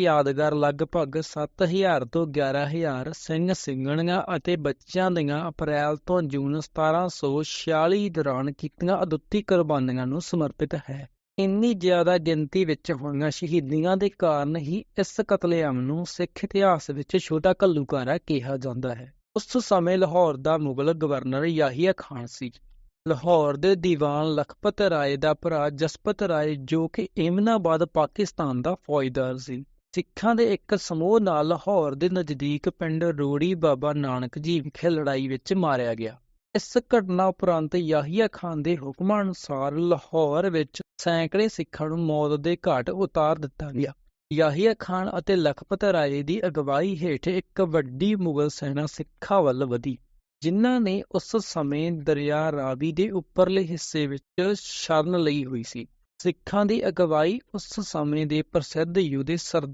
ਯਾਦਗਾਰ ਲਗਭਗ 7000 ਤੋਂ 11000 ਸਿੰਘ ਸਿੰਘਣੀਆਂ ਅਤੇ ਬੱਚਿਆਂ ਦੀਆਂ ਅਪ੍ਰੈਲ ਤੋਂ ਜੂਨ 1746 ਦੌਰਾਨ ਕੀਤੀਆਂ ਅਦੁੱਤੀ ਕੁਰਬਾਨੀਆਂ ਨੂੰ ਸਮਰਪਿਤ ਹੈ। ਇੰਨੀ ਜ਼ਿਆਦਾ ਗਿਣਤੀ ਵਿੱਚ ਹੋਈਆਂ ਸ਼ਹੀਦੀਆਂ ਦੇ ਕਾਰਨ ਹੀ ਇਸ ਕਤਲੇਆਮ ਨੂੰ ਸਿੱਖ ਇਤਿਹਾਸ ਵਿੱਚ ਛੋਟਾ ਘੱਲੂਘਾਰਾ ਕਿਹਾ ਜਾਂਦਾ ਹੈ। ਉਸ ਸਮੇਂ ਲਾਹੌਰ ਦਾ ਮੁਗਲ ਗਵਰਨਰ ਯਾਹੀਆ ਖਾਨ ਸੀ। ਲਾਹੌਰ ਦੇ ਦੀਵਾਨ ਲਖਪਤ ਰਾਏ ਦਾ ਭਰਾ ਜਸਪਤ ਰਾਏ ਜੋ ਕਿ ਇਮਨਾਬਾਦ, ਪਾਕਿਸਤਾਨ ਦਾ ਫੌਜਦਾਰ ਸੀ। ਸਿੱਖਾਂ ਦੇ ਇੱਕ ਸਮੂਹ ਨਾਲ ਲਾਹੌਰ ਦੇ ਨਜ਼ਦੀਕ ਪਿੰਡ ਰੋੜੀ ਬਾਬਾ ਨਾਨਕ ਜੀ ਵਿਖੇ ਲੜਾਈ ਵਿੱਚ ਮਾਰਿਆ ਗਿਆ। ਇਸ ਘਟਨਾ ਉਪਰੰਤ ਯਾਹੀਆ ਖਾਨ ਦੇ ਹੁਕਮਾਂ ਅਨੁਸਾਰ ਲਾਹੌਰ ਵਿੱਚ ਸੈਂਕੜੇ ਸਿੱਖਾਂ ਨੂੰ ਮੌਤ ਦੇ ਘਾਟ ਉਤਾਰ ਦਿੱਤਾ ਗਿਆ। ਯਾਹੀਆ ਖਾਨ ਅਤੇ ਲਖਪਤ ਰਾਏ ਦੀ ਅਗਵਾਈ ਹੇਠ ਇੱਕ ਵੱਡੀ ਮੁਗਲ ਸੈਨਾ ਸਿੱਖਾਂ ਵੱਲ ਵਧੀ, ਜਿਨ੍ਹਾਂ ਨੇ ਉਸ ਸਮੇਂ ਦਰਿਆ ਰਾਵੀ ਦੇ ਉੱਪਰਲੇ ਹਿੱਸੇ ਵਿੱਚ ਸ਼ਰਨ ਲਈ ਹੋਈ ਸੀ। ਸਿੱਖਾਂ ਦੀ ਅਗਵਾਈ ਉਸ ਸਮੇਂ ਦੇ ਪ੍ਰਸਿੱਧ ਯੋਧੇ ਸਰਦਾਰ